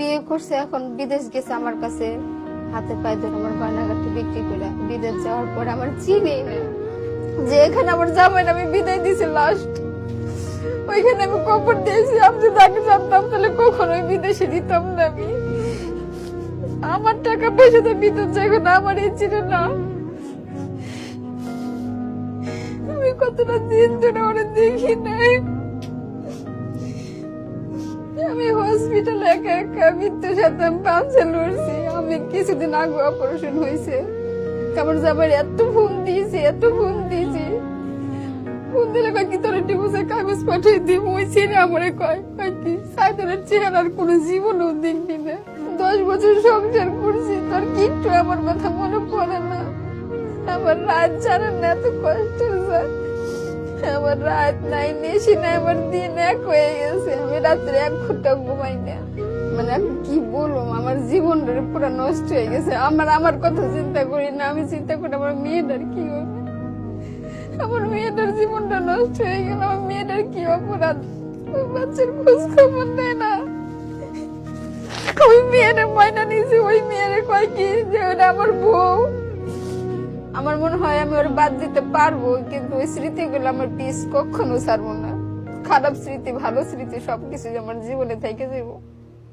বিয়ে করছে, এখন বিদেশ গেছে আমার কাছে। হাতে পায়ে ধরে আমার গয়নাগাটি বিক্রি করে বিদেশ যাওয়ার পর আমার চিনেই না যে এখানে আমার জামাই আমি বিদায় দিছি লাস্ট ওইখানে আমি কবর দিয়েছি, আমি যদি জানতাম তাহলে কখনোই বিদেশে দিতাম না আমি। আমার টাকা পয়সা তো বিদ্যুৎ যাইব না, আমার এই ছিল না। আমি কতটা দিন ধরে ওরা দেখি নাই। হসপিটালে একা একা মৃত্যুর সাথে পাঞ্চে লড়ছি। আমি কিছুদিন আগে অপারেশন হয়েছে। আমার জামাই এত ফোন দিয়েছি, এত ফোন দিয়েছি। ফোন দিলে কয় কি তোর ডিভোর্সের কাগজ পাঠিয়ে দিব? ওই ছেলে আমারে কয় কয় কি, সাইদুলের চেহারার কোনো জীবনও দেখবি না। দশ বছর সংসার করছি, তোর কিচ্ছু আমার কথা মনে পড়ে না? আমার রাত জানেন না এত কষ্ট যায় আমার রাত নাই নেশি নাই, আমার দিন এক হয়ে গেছে। আমি রাত্রে এক ঘণ্টা ঘুমাই না। মানে আমি কি বলব, আমার জীবনটা পুরো নষ্ট হয়ে গেছে। আমার আমার কথা চিন্তা করি না, আমি চিন্তা করি আমার মেয়েটার কি হবে? আমার মেয়েটার জীবনটা নষ্ট হয়ে গেল, আমার মেয়েটার কি অপরাধ? বাচ্চার খোঁজ খবর নেয় না। ওই মেয়েটা ময়না নিয়েছে, ওই মেয়ের কয় কি যে ওটা আমার বউ? আমার মনে হয় আমি ওর বাদ দিতে পারব, কিন্তু ওই স্মৃতিগুলো আমার পিস কখনো ছাড়বো না। খারাপ স্মৃতি, ভালো স্মৃতি সবকিছু আমার জীবনে থেকে যাব